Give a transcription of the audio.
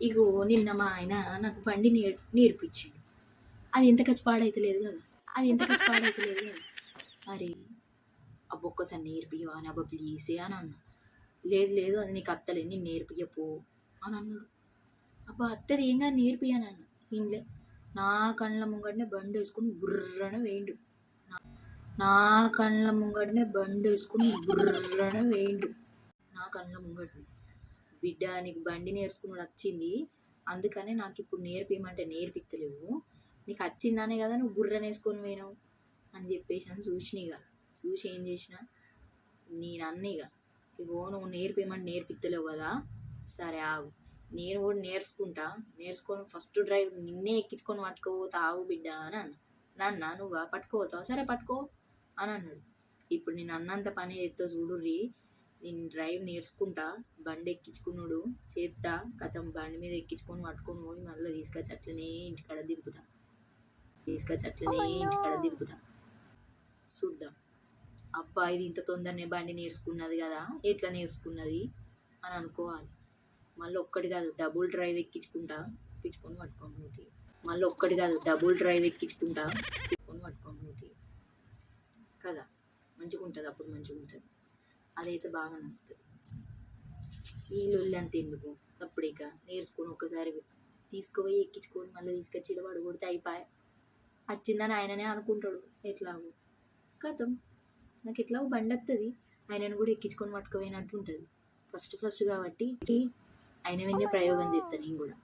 ఇగో నిన్న మా ఆయన నాకు బండి నేర్ నేర్పించిండు. అది ఎంత ఖర్చు పాడైతలేదు కదా? అది ఎంత ఖర్చు పాడైతలేదు కదా? అరే అబ్బ ఒక్కసారి నేర్పియవా అని అబ్బా ప్లీజే అని అన్నా. లేదు లేదు అది నీకు అత్తలేదు నేను నేర్పియపో అని అన్నాడు. అబ్బా అత్తది ఏం కాదు నేర్పియని అన్న. ఇంలే నా కళ్ళ ముంగటనే బండి వేసుకుని బుర్రన వేయండు. నా- నా కళ్ళ ముంగటనే బండి వేసుకుని బుర్రన వేయండు. నా కళ్ళ ముంగటనే బిడ్డ నీకు బండి నేర్చుకున్నాడు వచ్చింది. అందుకనే నాకు ఇప్పుడు నేర్పియమంటే నేర్పిస్తలేవు నీకు వచ్చిందనే కదా నువ్వు బుర్ర నేసుకొని పోయినావు అని చెప్పేసి అని ఇక చూసి ఏం చేసిన నేను ఇక ఇగో నువ్వు నేర్పియమని నేర్పిస్తలేవు కదా సరే ఆగు. నేను కూడా నేర్చుకుంటా. నేర్చుకొని ఫస్ట్ డ్రైవ్ నిన్నే ఎక్కించుకొని పట్టుకోపోతా ఆగు బిడ్డ అని అన్న. నాన్న నువ్వా? పట్టుకోపోతావు? సరే పట్టుకో అని అన్నాడు. ఇప్పుడు నేను అన్నంత పని చేస్తా చూడుర్రి నేను డ్రైవ్ నేర్చుకుంటా బండి ఎక్కించుకున్నాడు చేస్తా కథం బండి మీద ఎక్కించుకొని పట్టుకొని పోయి మళ్ళీ తీసుకొచ్చి అట్లనే ఇంటికాడ దింపుతా. తీసుకొచ్చి అట్లనే ఇంటికాడ దింపుతా. చూద్దాం. అబ్బా ఇది ఇంత తొందరనే బండి నేర్చుకున్నది కదా ఎట్లా నేర్చుకున్నది అని అనుకోవాలి. మళ్ళీ ఒక్కటి కాదు డబుల్ డ్రైవ్ ఎక్కించుకుంటా ఎక్కించుకొని పట్టుకొని పోతుంది మళ్ళీ ఒక్కటి కాదు డబుల్ డ్రైవ్ ఎక్కించుకుంటా ఎక్కించుకొని పట్టుకొని పోతుంది కదా మంచిగా ఉంటుంది అప్పుడు మంచిగా ఉంటుంది అదైతే బాగా నచ్చుతుంది. ఈ లొల్లి అంత ఎందుకు? ఇక నేర్చుకొని ఒక్కసారి తీసుకుపోయి ఎక్కించుకొని మళ్ళీ తీసుకొచ్చి ఇడ వాడు కొడితే అయిపోయి. వచ్చిందని ఆయననే అనుకుంటాడు ఎట్లాగో. కథం నాకు ఎట్లాగో బండి వస్తుంది ఆయనను కూడా ఎక్కించుకొని పట్టుకుపోయినట్టు ఉంటుంది. ఫస్ట్ ఫస్ట్ కాబట్టి ఆయన విన్నే ప్రయోగం చేస్తాను నేను కూడా.